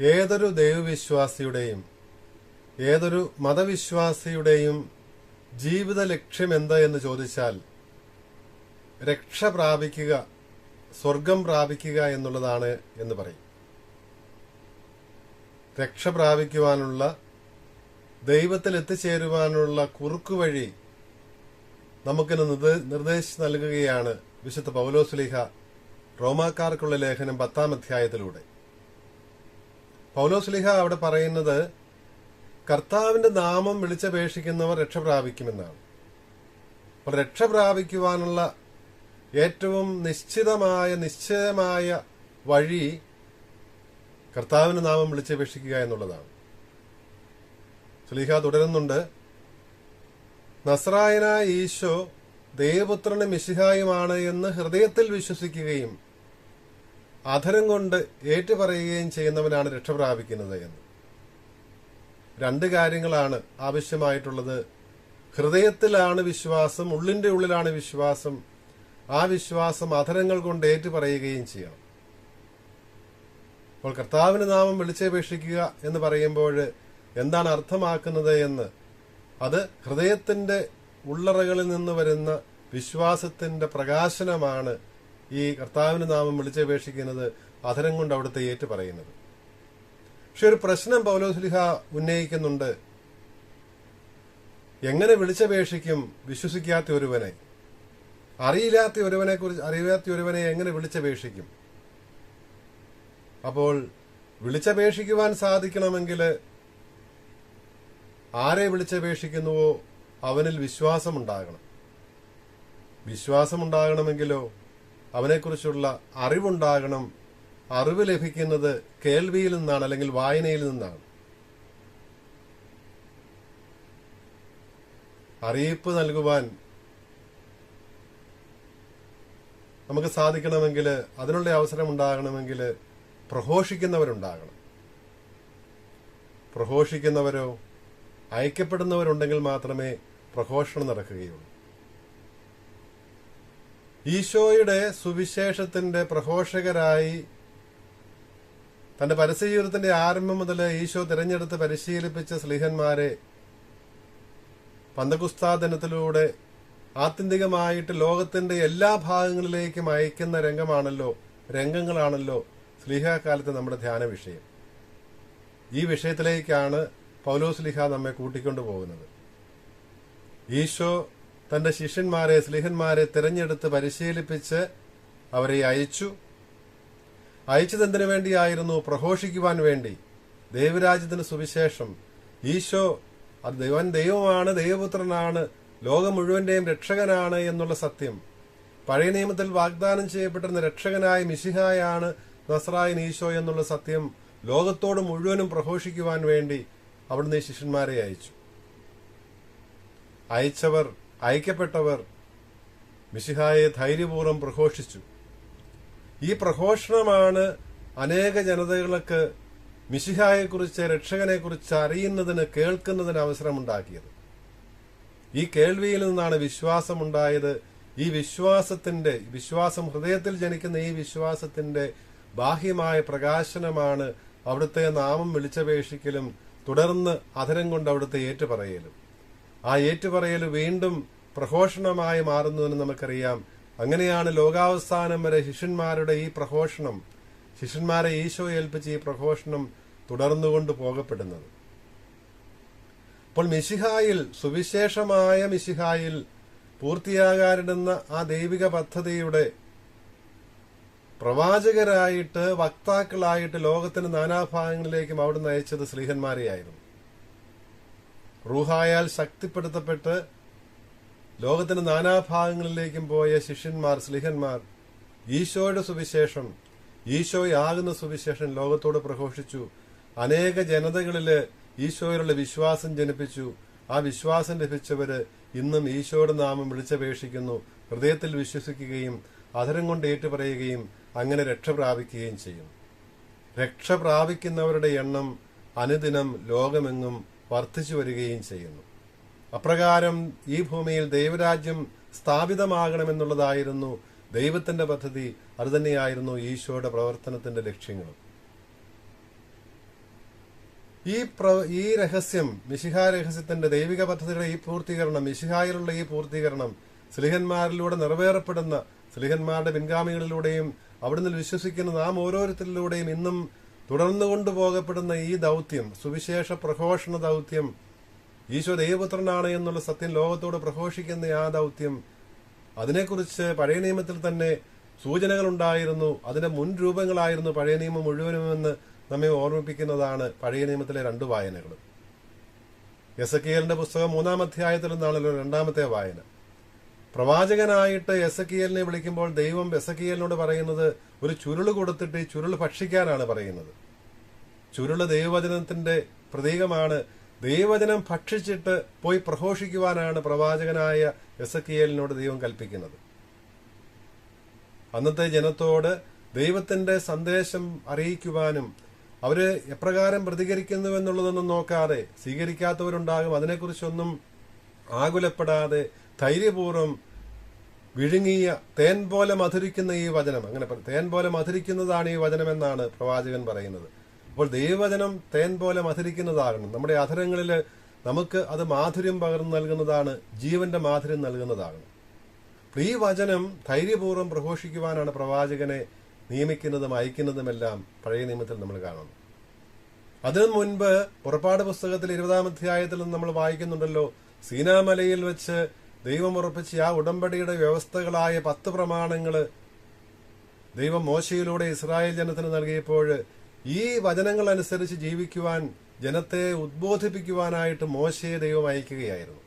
ഏതൊരു ദൈവവിശ്വാസിയുടെയും ഏതൊരു മതവിശ്വാസിയുടെയും ജീവിത ലക്ഷ്യം എന്താ എന്ന് ചോദിച്ചാൽ രക്ഷ പ്രാപിക്കുക സ്വർഗം പ്രാപിക്കുക എന്നുള്ളതാണ് എന്ന് പറയും. രക്ഷ പ്രാപിക്കുവാനുള്ള ദൈവത്തിൽ എത്തിച്ചേരുവാനുള്ള കുറുക്കുവഴി നമുക്കിന്ന് നിർദ്ദേശം നൽകുകയാണ് വിശുദ്ധ പൗലോസ്ലിഹ റോമാക്കാർക്കുള്ള ലേഖനം പത്താം അധ്യായത്തിലൂടെ. പൗലോസ്ലിഹ അവിടെ പറയുന്നത് കർത്താവിന്റെ നാമം വിളിച്ചപേക്ഷിക്കുന്നവർ രക്ഷ പ്രാപിക്കുമെന്നാണ്. അപ്പോൾ രക്ഷ പ്രാപിക്കുവാനുള്ള ഏറ്റവും നിശ്ചിതമായ നിശ്ചയമായ വഴി കർത്താവിന്റെ നാമം വിളിച്ചപേക്ഷിക്കുക എന്നുള്ളതാണ്. സുലീഹ തുടരുന്നുണ്ട്. നസ്രായന ഈശോ ദേവപുത്രനും മിശിഹായുമാണ് എന്ന് ഹൃദയത്തിൽ വിശ്വസിക്കുകയും അധരം കൊണ്ട് ഏറ്റുപറയുകയും ചെയ്യുന്നവനാണ് രക്ഷ പ്രാപിക്കുന്നത് എന്ന്. രണ്ട് കാര്യങ്ങളാണ് ആവശ്യമായിട്ടുള്ളത്. ഹൃദയത്തിലാണ് വിശ്വാസം ഉള്ളിന്റെ ഉള്ളിലാണ് വിശ്വാസം. ആ വിശ്വാസം അധരങ്ങൾ കൊണ്ട് ഏറ്റുപറയുകയും ചെയ്യണം. അപ്പോൾ കർത്താവിന് നാമം വിളിച്ചപേക്ഷിക്കുക എന്ന് പറയുമ്പോൾ എന്താണ് അർത്ഥമാക്കുന്നത് എന്ന്. അത് ഹൃദയത്തിന്റെ ഉള്ളറകളിൽ നിന്ന് വരുന്ന വിശ്വാസത്തിന്റെ പ്രകാശനമാണ് ഈ കർത്താവിന് നാമം വിളിച്ചപേക്ഷിക്കുന്നത് അധരം കൊണ്ട് അവിടുത്തെ ഏറ്റു പറയുന്നത്. പക്ഷെ ഒരു പ്രശ്നം പൗലോസ്ലിഹ ഉന്നയിക്കുന്നുണ്ട്. എങ്ങനെ വിളിച്ചപേക്ഷിക്കും വിശ്വസിക്കാത്ത ഒരുവനെ? അറിയില്ലാത്ത ഒരുവനെ കുറിച്ച് അറിയാത്ത ഒരുവനെ എങ്ങനെ വിളിച്ചപേക്ഷിക്കും? അപ്പോൾ വിളിച്ചപേക്ഷിക്കുവാൻ സാധിക്കണമെങ്കിൽ ആരെ വിളിച്ചപേക്ഷിക്കുന്നുവോ അവനിൽ വിശ്വാസമുണ്ടാകണം. വിശ്വാസമുണ്ടാകണമെങ്കിലോ അവനെക്കുറിച്ചുള്ള അറിവുണ്ടാകണം. അറിവ് ലഭിക്കുന്നത് കേൾവിയിൽ നിന്നാണ് അല്ലെങ്കിൽ വായനയിൽ നിന്നാണ്. അറിയിപ്പ് നൽകുവാൻ നമുക്ക് സാധിക്കണമെങ്കിൽ അതിനുള്ള അവസരം ഉണ്ടാകണമെങ്കിൽ പ്രഘോഷിക്കുന്നവരുണ്ടാകണം. പ്രഘോഷിക്കുന്നവരോ അയക്കപ്പെടുന്നവരുണ്ടെങ്കിൽ മാത്രമേ പ്രഘോഷണം നടക്കുകയുള്ളൂ. ഈശോയുടെ സുവിശേഷത്തിന്റെ പ്രഘോഷകരായി തന്റെ പരസ്യജീവിതത്തിന്റെ ആരംഭം മുതൽ ഈശോ തിരഞ്ഞെടുത്ത് പരിശീലിപ്പിച്ച സ്ലിഹന്മാരെ പന്തകുസ്താ ദിനത്തിലൂടെ ആത്യന്തികമായിട്ട് ലോകത്തിന്റെ എല്ലാ ഭാഗങ്ങളിലേക്കും അയക്കുന്ന രംഗമാണല്ലോ രംഗങ്ങളാണല്ലോ സ്ലിഹാകാലത്ത് നമ്മുടെ ധ്യാന വിഷയം ഈ വിഷയത്തിലേക്കാണ് പൗലോസ്ലിഹ നമ്മെ കൂട്ടിക്കൊണ്ടു പോകുന്നത്. ഈശോ തന്റെ ശിഷ്യന്മാരെ സ്ലിഹന്മാരെ തിരഞ്ഞെടുത്ത് പരിശീലിപ്പിച്ച് അവരെ അയച്ചു. അയച്ചതെന്തിനു വേണ്ടിയായിരുന്നു? പ്രഘോഷിക്കുവാൻ വേണ്ടി. ദൈവരാജ്യത്തിന് സുവിശേഷം. ഈശോ അത് ദൈവൻ ദൈവമാണ് ദൈവപുത്രനാണ് ലോകം മുഴുവന്റെയും രക്ഷകനാണ് എന്നുള്ള സത്യം. പഴയ നിയമത്തിൽ വാഗ്ദാനം ചെയ്യപ്പെട്ടിരുന്ന രക്ഷകനായ മിശിഹായാണ് നസ്രായൻ ഈശോ എന്നുള്ള സത്യം ലോകത്തോട് മുഴുവനും പ്രഘോഷിക്കുവാൻ വേണ്ടി അവിടുന്ന് ശിഷ്യന്മാരെ അയച്ചു. അയച്ചവർ അയക്കപ്പെട്ടവർ മിശിഹായെ ധൈര്യപൂർവം പ്രഘോഷിച്ചു. ഈ പ്രഘോഷണമാണ് അനേക ജനതകൾക്ക് മിശിഹായെക്കുറിച്ച് രക്ഷകനെക്കുറിച്ച് അറിയുന്നതിന് കേൾക്കുന്നതിന് അവസരമുണ്ടാക്കിയത്. ഈ കേൾവിയിൽ നിന്നാണ് വിശ്വാസമുണ്ടായത്. ഈ വിശ്വാസത്തിന്റെ വിശ്വാസം ഹൃദയത്തിൽ ജനിക്കുന്ന ഈ വിശ്വാസത്തിന്റെ ബാഹ്യമായ പ്രകാശനമാണ് അവിടുത്തെ നാമം വിളിച്ചപേക്ഷിക്കലും തുടർന്ന് അധരം കൊണ്ട് അവിടുത്തെ ഏറ്റുപറയലും. ആ ഏറ്റുപറയൽ വീണ്ടും പ്രഘോഷണമായി മാറുന്നുവെന്ന് നമുക്കറിയാം. അങ്ങനെയാണ് ലോകാവസാനം വരെ ശിഷ്യന്മാരുടെ ഈ പ്രഘോഷണം ശിഷ്യന്മാരെ ഈശോ ഏൽപ്പിച്ച് ഈ പ്രഘോഷണം തുടർന്നുകൊണ്ട് പോകപ്പെടുന്നത്. അപ്പോൾ മിശിഹായിൽ സുവിശേഷമായ മിശിഹായിൽ പൂർത്തിയാകാനിടുന്ന ആ ദൈവിക പദ്ധതിയുടെ പ്രവാചകരായിട്ട് വക്താക്കളായിട്ട് ലോകത്തിന്റെ നാനാഭാഗങ്ങളിലേക്കും അവിടുന്ന് അയച്ചത് സ്ലീഹന്മാരെയായിരുന്നു റൂഹായാൽ ശക്തിപ്പെടുത്തപ്പെട്ട് ലോകത്തിന്റെ നാനാഭാഗങ്ങളിലേക്കും പോയ ശിഷ്യന്മാർ സ്ലിഹന്മാർ ഈശോയുടെ സുവിശേഷം ഈശോയാകുന്ന സുവിശേഷം ലോകത്തോട് പ്രഘോഷിച്ചു. അനേക ജനതകളിൽ ഈശോയിലുള്ള വിശ്വാസം ജനിപ്പിച്ചു. ആ വിശ്വാസം ലഭിച്ചവര് ഇന്നും ഈശോയുടെ നാമം വിളിച്ചപേക്ഷിക്കുന്നു. ഹൃദയത്തിൽ വിശ്വസിക്കുകയും അധരം കൊണ്ട് ഏറ്റുപറയുകയും അങ്ങനെ രക്ഷ പ്രാപിക്കുകയും ചെയ്യും. രക്ഷ പ്രാപിക്കുന്നവരുടെ എണ്ണം അനുദിനം ലോകമെങ്ങും വർദ്ധിച്ചു വരികയും ചെയ്യുന്നു. അപ്രകാരം ഈ ഭൂമിയിൽ ദൈവരാജ്യം സ്ഥാപിതമാകണമെന്നുള്ളതായിരുന്നു ദൈവത്തിന്റെ പദ്ധതി അതുതന്നെയായിരുന്നു ഈശോയുടെ പ്രവർത്തനത്തിന്റെ ലക്ഷ്യങ്ങളും. ഈ പ്ര ഈ രഹസ്യം മിശിഹ രഹസ്യത്തിന്റെ ദൈവിക പദ്ധതിയുടെ ഈ പൂർത്തീകരണം മിശിഹായിലുള്ള ഈ പൂർത്തീകരണം സ്ലിഹന്മാരിലൂടെ നിറവേറപ്പെടുന്ന സ്ലിഹന്മാരുടെ പിൻഗാമികളിലൂടെയും അവിടുന്ന് വിശ്വസിക്കുന്ന നാം ഓരോരുത്തരിലൂടെയും ഇന്നും തുടർന്നു കൊണ്ടുപോകപ്പെടുന്ന ഈ ദൗത്യം സുവിശേഷ പ്രഘോഷണ ദൗത്യം ഈശോ ദൈവപുത്രനാണ് എന്നുള്ള സത്യം ലോകത്തോട് പ്രഘോഷിക്കുന്ന ആ ദൗത്യം അതിനെക്കുറിച്ച് പഴയ നിയമത്തിൽ തന്നെ സൂചനകൾ ഉണ്ടായിരുന്നു അതിന്റെ മുൻരൂപങ്ങളായിരുന്നു പഴയ നിയമം മുഴുവനുമെന്ന് നമ്മെ ഓർമ്മിപ്പിക്കുന്നതാണ് പഴയ നിയമത്തിലെ രണ്ട് വായനകൾ എസക്കിയലിന്റെ പുസ്തകം മൂന്നാം അധ്യായത്തിൽ നിന്നാണല്ലോ രണ്ടാമത്തെ വായന. പ്രവാചകനായിട്ട് എസക്കിയലിനെ വിളിക്കുമ്പോൾ ദൈവം എസക്കിയലിനോട് പറയുന്നത് ഒരു ചുരുൾ കൊടുത്തിട്ട് ഈ ചുരുൾ ഭക്ഷിക്കാനാണ് പറയുന്നത്. ചുരുൾ ദൈവവചനത്തിന്റെ പ്രതീകമാണ്. ദൈവവചനം ഭക്ഷിച്ചിട്ട് പോയി പ്രഘോഷിക്കുവാനാണ് പ്രവാചകനായ എസക്കിയലിനോട് ദൈവം കൽപ്പിക്കുന്നത്. അന്നത്തെ ജനത്തോട് ദൈവത്തിന്റെ സന്ദേശം അറിയിക്കുവാനും അവർ എപ്രകാരം പ്രതികരിക്കുന്നു എന്നുള്ളതൊന്നും നോക്കാതെ സ്വീകരിക്കാത്തവരുണ്ടാകും. അതിനെക്കുറിച്ചൊന്നും ആകുലപ്പെടാതെ ധൈര്യപൂർവം വിഴുങ്ങിയ തേൻ പോലെ മധുരിക്കുന്ന ഈ വചനം. അങ്ങനെ തേൻ പോലെ മധുരിക്കുന്നതാണ് ഈ വചനം എന്നാണ് പ്രവാചകൻ പറയുന്നത്. അപ്പോൾ ദൈവവചനം തേൻ പോലെ മധുരിക്കുന്നതാകണം. നമ്മുടെ അധരങ്ങളിൽ നമുക്ക് അത് മാധുര്യം പകർന്നു നൽകുന്നതാണ് ജീവന്റെ മാധുര്യം നൽകുന്നതാകണം. അപ്പോൾ ഈ വചനം ധൈര്യപൂർവം പ്രഘോഷിക്കുവാനാണ് പ്രവാചകനെ നിയമിക്കുന്നതും അയക്കുന്നതുമെല്ലാം പഴയ നിയമത്തിൽ നമ്മൾ കാണുന്നു. അതിനു മുൻപ് പുറപ്പാട് പുസ്തകത്തിൽ ഇരുപതാം അധ്യായത്തിൽ നമ്മൾ വായിക്കുന്നുണ്ടല്ലോ സീനാമലയിൽ വെച്ച് ദൈവം ഉറപ്പിച്ച ആ ഉടമ്പടിയുടെ വ്യവസ്ഥകളായ പത്ത് പ്രമാണങ്ങൾ ദൈവം മോശയിലൂടെ ഇസ്രായേൽ ജനത്തിന് നൽകിയപ്പോൾ ഈ വചനങ്ങൾ അനുസരിച്ച് ജീവിക്കുവാൻ ജനത്തെ ഉദ്ബോധിപ്പിക്കുവാനായിട്ട് മോശയെ ദൈവം അയക്കുകയായിരുന്നു.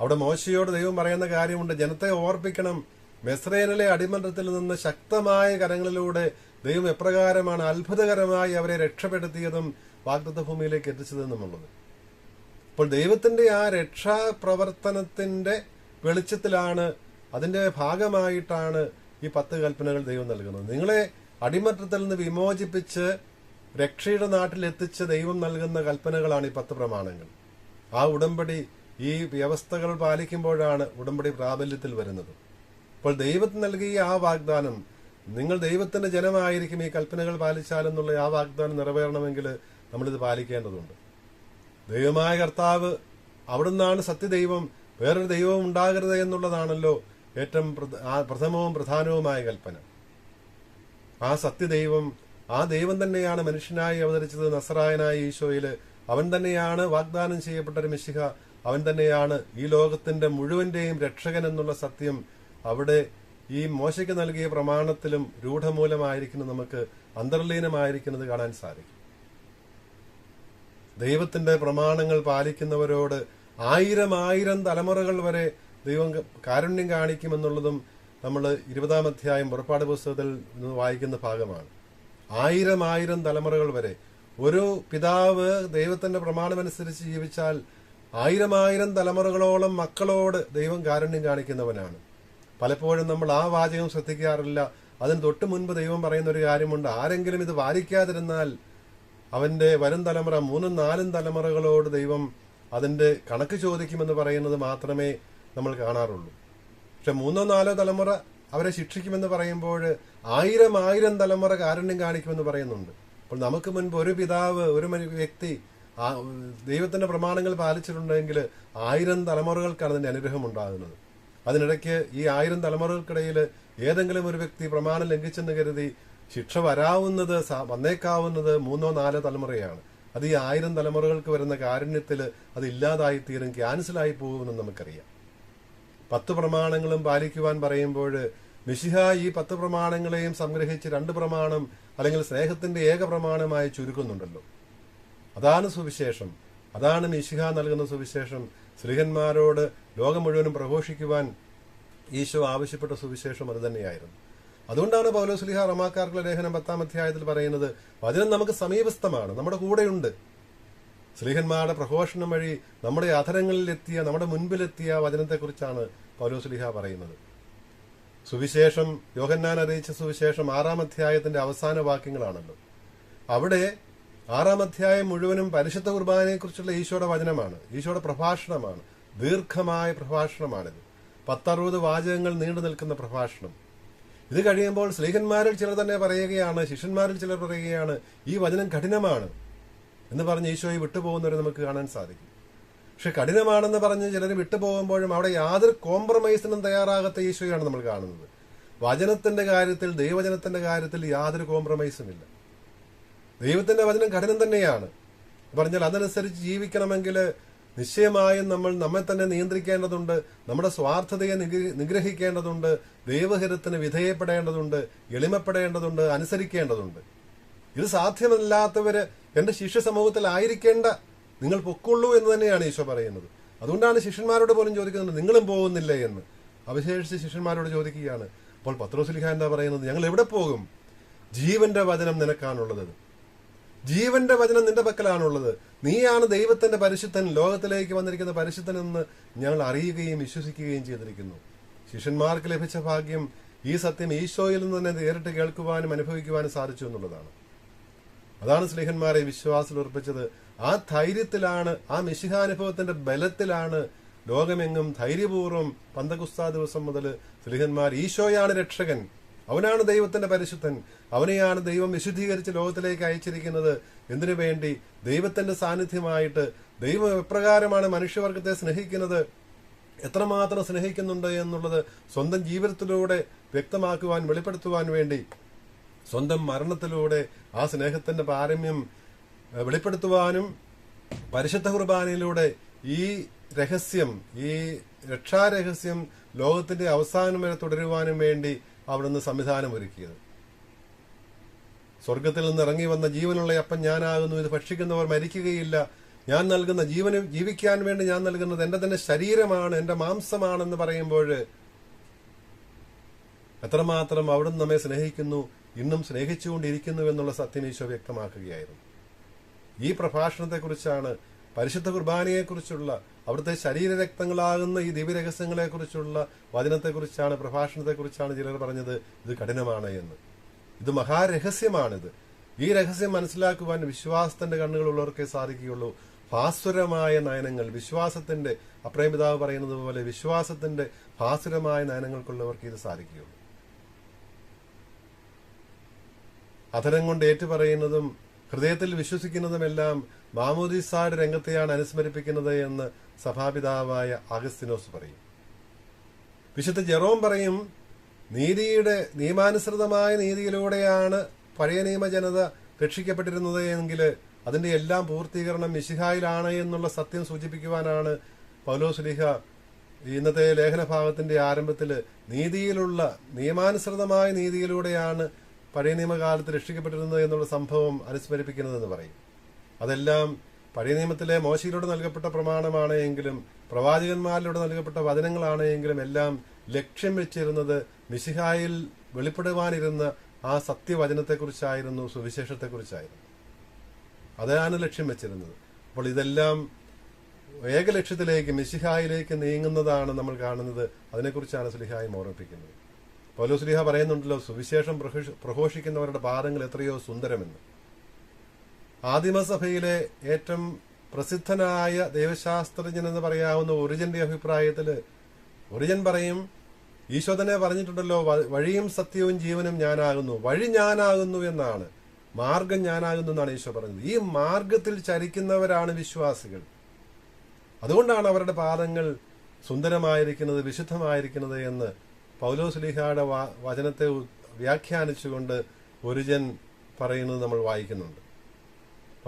അവിടെ മോശയോട് ദൈവം പറയുന്ന കാര്യമുണ്ട്. ജനത്തെ ഓർപ്പിക്കണം. മെസ്രേനിലെ അടിമന്ത്രത്തിൽ നിന്ന് ശക്തമായ കരങ്ങളിലൂടെ ദൈവം എപ്രകാരമാണ് അത്ഭുതകരമായി അവരെ രക്ഷപ്പെടുത്തിയതും വാഗ്ദത്ത ഭൂമിയിലേക്ക് എത്തിച്ചതെന്നുമുള്ളത്. അപ്പോൾ ദൈവത്തിന്റെ ആ രക്ഷാപ്രവർത്തനത്തിന്റെ വെളിച്ചത്തിലാണ് അതിന്റെ ഭാഗമായിട്ടാണ് ഈ പത്ത് കൽപ്പനകൾ ദൈവം നൽകുന്നത്. നിങ്ങളെ അടിമത്തത്തിൽ നിന്ന് വിമോചിപ്പിച്ച് രക്ഷയുടെ നാട്ടിൽ എത്തിച്ച് ദൈവം നൽകുന്ന കൽപ്പനകളാണ് ഈ പത്ത് പ്രമാണങ്ങൾ. ആ ഉടമ്പടി ഈ വ്യവസ്ഥകൾ പാലിക്കുമ്പോഴാണ് ഉടമ്പടി പ്രാബല്യത്തിൽ വരുന്നത്. അപ്പോൾ ദൈവത്തിന് നൽകിയ ആ വാഗ്ദാനം നിങ്ങൾ ദൈവത്തിന്റെ ജനമായിരിക്കും ഈ കൽപ്പനകൾ പാലിച്ചാലെന്നുള്ള ആ വാഗ്ദാനം നിറവേറണമെങ്കിൽ നമ്മളിത് പാലിക്കേണ്ടതുണ്ട്. ദൈവമായ കർത്താവ് അവിടുന്നാണ് സത്യദൈവം വേറൊരു ദൈവം ഉണ്ടാകരുത് എന്നുള്ളതാണല്ലോ ഏറ്റവും പ്രഥമവും പ്രധാനവുമായ കൽപ്പന. ആ സത്യദൈവം ആ ദൈവം തന്നെയാണ് മനുഷ്യനായി അവതരിച്ചത് നസറായനായ ഈശോയിൽ. അവൻ തന്നെയാണ് വാഗ്ദാനം ചെയ്യപ്പെട്ട ഒരു മിശിഹ അവൻ തന്നെയാണ് ഈ ലോകത്തിന്റെ മുഴുവന്റെയും രക്ഷകൻ എന്നുള്ള സത്യം അവിടെ ഈ മോശയ്ക്ക് നൽകിയ പ്രമാണത്തിലും രൂഢമൂലമായിരിക്കുന്നത് നമുക്ക് അന്തർലീനമായിരിക്കുന്നത് കാണാൻ സാധിക്കും. ദൈവത്തിന്റെ പ്രമാണങ്ങൾ പാലിക്കുന്നവരോട് ആയിരം ആയിരം തലമുറകൾ വരെ ദൈവം കാരുണ്യം കാണിക്കുമെന്നുള്ളതും നമ്മൾ ഇരുപതാം അധ്യായം പുറപ്പാട് പുസ്തകത്തിൽ വായിക്കുന്ന ഭാഗമാണ്. ആയിരം ആയിരം തലമുറകൾ വരെ ഒരു പിതാവ് ദൈവത്തിന്റെ പ്രമാണമനുസരിച്ച് ജീവിച്ചാൽ ആയിരം ആയിരം തലമുറകളോളം മക്കളോട് ദൈവം കാരുണ്യം കാണിക്കുന്നവനാണ്. പലപ്പോഴും നമ്മൾ ആ വാചകം ശ്രദ്ധിക്കാറില്ല. അതിന് തൊട്ട് മുൻപ് ദൈവം പറയുന്ന ഒരു കാര്യമുണ്ട്. ആരെങ്കിലും ഇത് പാലിക്കാതിരുന്നാൽ അവന്റെ വരും തലമുറ മൂന്നും നാലും തലമുറകളോട് ദൈവം അതിന്റെ കണക്ക് ചോദിക്കുമെന്ന് പറയുന്നത് മാത്രമേ നമ്മൾ കാണാറുള്ളൂ. പക്ഷെ മൂന്നോ നാലോ തലമുറ അവരെ ശിക്ഷിക്കുമെന്ന് പറയുമ്പോൾ ആയിരം ആയിരം തലമുറ കാരുണ്യം കാണിക്കുമെന്ന് പറയുന്നുണ്ട്. അപ്പോൾ നമുക്ക് മുൻപ് ഒരു പിതാവ് ഒരു വ്യക്തി ദൈവത്തിന്റെ പ്രമാണങ്ങൾ പാലിച്ചിട്ടുണ്ടെങ്കിൽ ആയിരം തലമുറകൾക്കാണ് അതിന്റെ അനുഗ്രഹം ഉണ്ടാകുന്നത്. അതിനിടയ്ക്ക് ഈ ആയിരം തലമുറകൾക്കിടയിൽ ഏതെങ്കിലും ഒരു വ്യക്തി പ്രമാണം ലംഘിച്ചെന്ന് കരുതി ശിക്ഷ വരാവുന്നത് വന്നേക്കാവുന്നത് മൂന്നോ നാലോ തലമുറയാണ്. അത് ഈ ആയിരം തലമുറകൾക്ക് വരുന്ന കാരുണ്യത്തിൽ അത് ഇല്ലാതായി തീരും ക്യാൻസലായി പോകുമെന്ന് നമുക്കറിയാം. പത്ത് പ്രമാണങ്ങളും പാലിക്കുവാൻ പറയുമ്പോൾ മിശിഹ ഈ പത്ത് പ്രമാണങ്ങളെയും സംഗ്രഹിച്ച് രണ്ട് പ്രമാണം അല്ലെങ്കിൽ സ്നേഹത്തിന്റെ ഏക പ്രമാണമായി ചുരുക്കുന്നുണ്ടല്ലോ. അതാണ് സുവിശേഷം. അതാണ് മിശിഹ നൽകുന്ന സുവിശേഷം. സ്ത്രീഹന്മാരോട് ലോകം മുഴുവനും പ്രഘോഷിക്കുവാൻ ഈശോ ആവശ്യപ്പെട്ട സുവിശേഷം അത് തന്നെയായിരുന്നു. അതുകൊണ്ടാണ് പൗലോസ്ലിഹ റമാക്കാർക്കുള്ള ലേഖനം പത്താം അധ്യായത്തിൽ പറയുന്നത്. വചനം നമുക്ക് സമീപസ്ഥമാണ് നമ്മുടെ കൂടെയുണ്ട്. സ്ലീഹന്മാരുടെ പ്രഘോഷണം വഴി നമ്മുടെ അധരങ്ങളിലെത്തിയ നമ്മുടെ മുൻപിലെത്തിയ വചനത്തെക്കുറിച്ചാണ് പൗലോസ്ലിഹ പറയുന്നത്. സുവിശേഷം യോഹന്നാൻ അറിയിച്ച സുവിശേഷം ആറാം അധ്യായത്തിന്റെ അവസാന വാക്യങ്ങളാണല്ലോ. അവിടെ ആറാം അധ്യായം മുഴുവനും പരിശുദ്ധ കുർബാനയെക്കുറിച്ചുള്ള ഈശോയുടെ വചനമാണ് ഈശോയുടെ പ്രഭാഷണമാണ് ദീർഘമായ പ്രഭാഷണമാണിത്. പത്തറുപത് വാചകങ്ങൾ നീണ്ടു നിൽക്കുന്ന പ്രഭാഷണം. ഇത് കഴിയുമ്പോൾ സ്ലീഹന്മാരിൽ ചിലർ തന്നെ പറയുകയാണ് ശിഷ്യന്മാരിൽ ചിലർ പറയുകയാണ് ഈ വചനം കഠിനമാണ് എന്ന് പറഞ്ഞ് ഈശോയെ വിട്ടുപോകുന്നവരെ നമുക്ക് കാണാൻ സാധിക്കും. പക്ഷെ കഠിനമാണെന്ന് പറഞ്ഞ് ചിലർ വിട്ടുപോകുമ്പോഴും അവിടെ യാതൊരു കോംപ്രമൈസിനും തയ്യാറാകാത്ത ഈശോയാണ് നമ്മൾ കാണുന്നത്. വചനത്തിന്റെ കാര്യത്തിൽ ദൈവവചനത്തിന്റെ കാര്യത്തിൽ യാതൊരു കോംപ്രമൈസും ഇല്ല. ദൈവത്തിന്റെ വചനം കഠിനം തന്നെയാണ്. പറഞ്ഞാൽ അതനുസരിച്ച് ജീവിക്കണമെങ്കിൽ നിശ്ചയമായും നമ്മൾ നമ്മെ തന്നെ നിയന്ത്രിക്കേണ്ടതുണ്ട് നമ്മുടെ സ്വാർത്ഥതയെ നിഗ്രഹിക്കേണ്ടതുണ്ട് ദൈവഹിതത്തിന് വിധേയപ്പെടേണ്ടതുണ്ട് എളിമപ്പെടേണ്ടതുണ്ട് അനുസരിക്കേണ്ടതുണ്ട്. ഇത് സാധ്യമല്ലാത്തവര് എന്റെ ശിഷ്യ സമൂഹത്തിൽ ആയിരിക്കേണ്ട നിങ്ങൾ പൊക്കുള്ളൂ എന്ന് തന്നെയാണ് ഈശോ പറയുന്നത്. അതുകൊണ്ടാണ് ശിഷ്യന്മാരോട് പോലും ചോദിക്കുന്നത് നിങ്ങളും പോകുന്നില്ലേ എന്ന്. അവശേഷിച്ച് ശിഷ്യന്മാരോട് ചോദിക്കുകയാണ് അപ്പോൾ പത്രോസ്ലിഹ എന്താ പറയുന്നത്? ഞങ്ങൾ എവിടെ പോകും? ജീവന്റെ വചനം നിനക്കാണുള്ളത്. ജീവന്റെ വചനം നിന്റെ പക്കലാണുള്ളത്. നീയാണ് ദൈവത്തിന്റെ പരിശുദ്ധൻ ലോകത്തിലേക്ക് വന്നിരിക്കുന്ന പരിശുദ്ധൻ എന്ന് ഞങ്ങൾ അറിയുകയും വിശ്വസിക്കുകയും ചെയ്തിരിക്കുന്നു. ശിഷ്യന്മാർക്ക് ലഭിച്ച ഭാഗ്യം ഈ സത്യം ഈശോയിൽ നിന്ന് തന്നെ നേരിട്ട് കേൾക്കുവാനും അനുഭവിക്കുവാനും സാധിച്ചു എന്നുള്ളതാണ്. അതാണ് സ്നേഹന്മാരെ വിശ്വാസത്തിൽ ഉറപ്പിച്ചത്. ആ ധൈര്യത്തിലാണ് ആ മിശിഹാനുഭവത്തിന്റെ ബലത്തിലാണ് ലോകമെങ്ങും ധൈര്യപൂർവം പന്തകുസ്താ ദിവസം മുതൽ സ്ലിഹന്മാർ ഈശോയാണ് രക്ഷകൻ. അവനാണ് ദൈവത്തിന്റെ പരിശുദ്ധൻ. അവനെയാണ് ദൈവം വിശുദ്ധീകരിച്ച് ലോകത്തിലേക്ക് അയച്ചിരിക്കുന്നത്. എന്തിനു വേണ്ടി? ദൈവത്തിന്റെ സാന്നിധ്യമായിട്ട് ദൈവം എപ്രകാരമാണ് മനുഷ്യവർഗത്തെ സ്നേഹിക്കുന്നത്? എത്രമാത്രം സ്നേഹിക്കുന്നുണ്ട് എന്നുള്ളത് സ്വന്തം ജീവിതത്തിലൂടെ വ്യക്തമാക്കുവാൻ വെളിപ്പെടുത്തുവാൻ വേണ്ടി. സ്വന്തം മരണത്തിലൂടെ ആ സ്നേഹത്തിന്റെ പാരമ്യം വെളിപ്പെടുത്തുവാനും പരിശുദ്ധ കുർബാനയിലൂടെ ഈ രഹസ്യം ഈ രക്ഷാരഹസ്യം ലോകത്തിന്റെ അവസാനം വരെ തുടരുവാനും വേണ്ടി അവിടുന്ന് സംവിധാനം ഒരുക്കിയത്. സ്വർഗത്തിൽ നിന്ന് ഇറങ്ങി വന്ന ജീവനുള്ള അപ്പൻ ഞാനാകുന്നു. ഇത് ഭക്ഷിക്കുന്നവർ മരിക്കുകയില്ല. ഞാൻ നൽകുന്ന ജീവന് ജീവിക്കാൻ വേണ്ടി ഞാൻ നൽകുന്നത് എന്റെ തന്നെ ശരീരമാണ് എന്റെ മാംസമാണെന്ന് പറയുമ്പോൾ എത്രമാത്രം അവിടുന്ന് നമ്മെ സ്നേഹിക്കുന്നു ഇന്നും സ്നേഹിച്ചുകൊണ്ടിരിക്കുന്നു എന്നുള്ള സത്യം ഈശോ വ്യക്തമാക്കുകയായിരുന്നു. ഈ പ്രഭാഷണത്തെക്കുറിച്ചാണ് പരിശുദ്ധ കുർബാനയെക്കുറിച്ചുള്ള അവിടുത്തെ ശരീരരക്തങ്ങളാകുന്ന ഈ ദിവ്യരഹസ്യങ്ങളെക്കുറിച്ചുള്ള വചനത്തെക്കുറിച്ചാണ് പ്രഭാഷണത്തെക്കുറിച്ചാണ് ചിലർ പറഞ്ഞത്. ഇത് കഠിനമാണ് എന്ന്. ഇത് മഹാരഹസ്യമാണിത്. ഈ രഹസ്യം മനസ്സിലാക്കുവാൻ വിശ്വാസത്തിന്റെ കണ്ണുകളുള്ളവർക്കേ സാധിക്കുകയുള്ളൂ. ഭാസുരമായ നയനങ്ങൾ വിശ്വാസത്തിന്റെ അപ്രേമിതാവ് പറയുന്നത് പോലെ വിശ്വാസത്തിന്റെ ഭാസുരമായ നയനങ്ങൾക്കുള്ളവർക്ക് ഇത് സാധിക്കുകയുള്ളൂ. അധരം കൊണ്ട് ഏറ്റുപറയുന്നതും ഹൃദയത്തിൽ വിശ്വസിക്കുന്നതുമെല്ലാം മാമോദിസായുടെ രംഗത്തെയാണ് അനുസ്മരിപ്പിക്കുന്നത് എന്ന് സഭാപിതാവായ അഗസ്തിനോസ് പറയും. വിശുദ്ധ ജെറോം പറയും നീതിയുടെ നിയമാനുസൃതമായ നീതിയിലൂടെയാണ് പഴയ നിയമ ജനത രക്ഷിക്കപ്പെട്ടിരുന്നത് എങ്കിൽ അതിന്റെ എല്ലാം പൂർത്തീകരണം മിശിഹായിലാണ് എന്നുള്ള സത്യം സൂചിപ്പിക്കുവാനാണ് പൗലോസ്ലിഹ ഇന്നത്തെ ലേഖനഭാഗത്തിന്റെ ആരംഭത്തിൽ നീതിയിലുള്ള നിയമാനുസൃതമായ നീതിയിലൂടെയാണ് പഴയ നിയമകാലത്ത് രക്ഷിക്കപ്പെട്ടിരുന്നത് എന്നുള്ള സംഭവം അനുസ്മരിപ്പിക്കുന്നതെന്ന് പറയും. അതെല്ലാം പഴയ നിയമത്തിലെ മോശയിലൂടെ നൽകപ്പെട്ട പ്രമാണമാണ് എങ്കിലും പ്രവാചകന്മാരിലൂടെ നൽകപ്പെട്ട വചനങ്ങളാണ് എങ്കിലും എല്ലാം ലക്ഷ്യം വെച്ചിരുന്നത് മിശിഹായിൽ വെളിപ്പെടുവാനിരുന്ന ആ സത്യവചനത്തെക്കുറിച്ചായിരുന്നു സുവിശേഷത്തെക്കുറിച്ചായിരുന്നു. അതാണ് ലക്ഷ്യം വെച്ചിരുന്നത്. അപ്പോൾ ഇതെല്ലാം ഏക ലക്ഷ്യത്തിലേക്ക് മിശിഹായിലേക്ക് നീങ്ങുന്നതാണ് നമ്മൾ കാണുന്നത്. അതിനെക്കുറിച്ചാണ് സുലിഹായും ഓർമ്മിപ്പിക്കുന്നത്. പൗലോ സുലിഹ പറയുന്നുണ്ടല്ലോ സുവിശേഷം പ്രഘോഷിക്കുന്നവരുടെ പാദങ്ങൾ എത്രയോ സുന്ദരമെന്ന്. ആദിമസഭയിലെ ഏറ്റവും പ്രസിദ്ധനായ ദൈവശാസ്ത്രജ്ഞൻ എന്ന് പറയാവുന്ന ഒറിജന്റെ അഭിപ്രായത്തിൽ ഒറിജൻ പറയും ഈശോ തന്നെ പറഞ്ഞിട്ടുണ്ടല്ലോ "വ- വഴിയും സത്യവും ജീവനും ഞാനാകുന്നു. വഴി ഞാനാകുന്നു എന്നാണ്. മാർഗം ഞാനാകുന്നു എന്നാണ് ഈശോ പറഞ്ഞത്. ഈ മാർഗത്തിൽ ചരിക്കുന്നവരാണ് വിശ്വാസികൾ. അതുകൊണ്ടാണ് അവരുടെ പാദങ്ങൾ സുന്ദരമായിരിക്കുന്നത് വിശുദ്ധമായിരിക്കുന്നത് എന്ന് പൗലോസ്ലിഹയുടെ വചനത്തെ വ്യാഖ്യാനിച്ചുകൊണ്ട് ഒരുജൻ പറയുന്നത് നമ്മൾ വായിക്കുന്നുണ്ട്.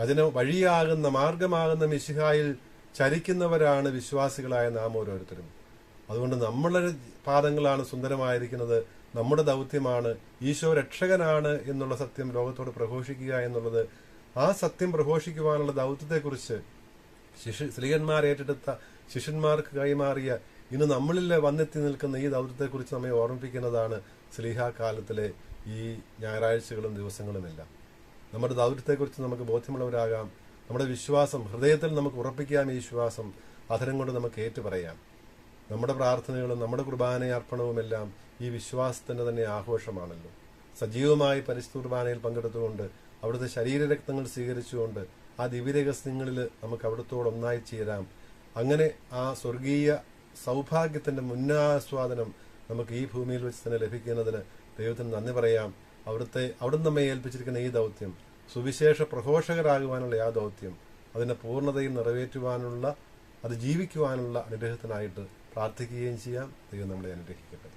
വചന വഴിയാകുന്ന മാർഗമാകുന്ന മിശിഹായിൽ ചരിക്കുന്നവരാണ് വിശ്വാസികളായ നാം ഓരോരുത്തരും. അതുകൊണ്ട് നമ്മളുടെ പാദങ്ങളാണ് സുന്ദരമായിരിക്കുന്നത് നമ്മുടെ ദൗത്യമാണ് ഈശോ രക്ഷകനാണ് എന്നുള്ള സത്യം ലോകത്തോട് പ്രഘോഷിക്കുക എന്നുള്ളത് ആ സത്യം പ്രഘോഷിക്കുവാനുള്ള ദൗത്യത്തെക്കുറിച്ച് ശിശു സ്ത്രീകന്മാർ ഏറ്റെടുത്ത ശിഷ്യന്മാർക്ക് കൈമാറിയ ഇന്ന് നമ്മളിൽ വന്നെത്തി നിൽക്കുന്ന ഈ ദൗത്യത്തെക്കുറിച്ച് നമ്മെ ഓർമ്മിപ്പിക്കുന്നതാണ് സ്ലീഹാകാലത്തിലെ ഈ ഞായറാഴ്ചകളും ദിവസങ്ങളുമെല്ലാം. നമ്മുടെ ദൗത്യത്തെക്കുറിച്ച് നമുക്ക് ബോധ്യമുള്ളവരാകാം നമ്മുടെ വിശ്വാസം ഹൃദയത്തിൽ നമുക്ക് ഉറപ്പിക്കാം ഈ വിശ്വാസം അധരം കൊണ്ട് നമുക്ക് ഏറ്റുപറയാം നമ്മുടെ പ്രാർത്ഥനകളും നമ്മുടെ കുർബാന അർപ്പണവുമെല്ലാം ഈ വിശ്വാസത്തിന്റെ തന്നെ ആഘോഷമാണല്ലോ. സജീവമായി പരിശുദ്ധ കുർബാനയിൽ പങ്കെടുത്തുകൊണ്ട് അവിടുത്തെ ശരീരരക്തങ്ങൾ സ്വീകരിച്ചുകൊണ്ട് ആ ദിവ്യരഹസ്യങ്ങളിൽ നമുക്ക് അവിടുത്തോട് ഒന്നായി ചേരാം. അങ്ങനെ ആ സ്വർഗീയ സൗഭാഗ്യത്തിന്റെ മുന്നാസ്വാദനം നമുക്ക് ഈ ഭൂമിയിൽ വെച്ച് തന്നെ ലഭിക്കുന്നതിന് ദൈവത്തിന് നന്ദി പറയാം. അവിടുത്തെ അവിടുന്ന് നമ്മെ ഏൽപ്പിച്ചിരിക്കുന്ന ഈ ദൗത്യം സുവിശേഷ പ്രഘോഷകരാകുവാനുള്ള ആ ദൗത്യം അതിന്റെ പൂർണതയിൽ നിറവേറ്റുവാനുള്ള അത് ജീവിക്കുവാനുള്ള അനുഗ്രഹത്തിനായിട്ട് പ്രാർത്ഥിക്കുകയും ചെയ്യാം. ദൈവം നമ്മളെ അനുഗ്രഹിക്കട്ടെ.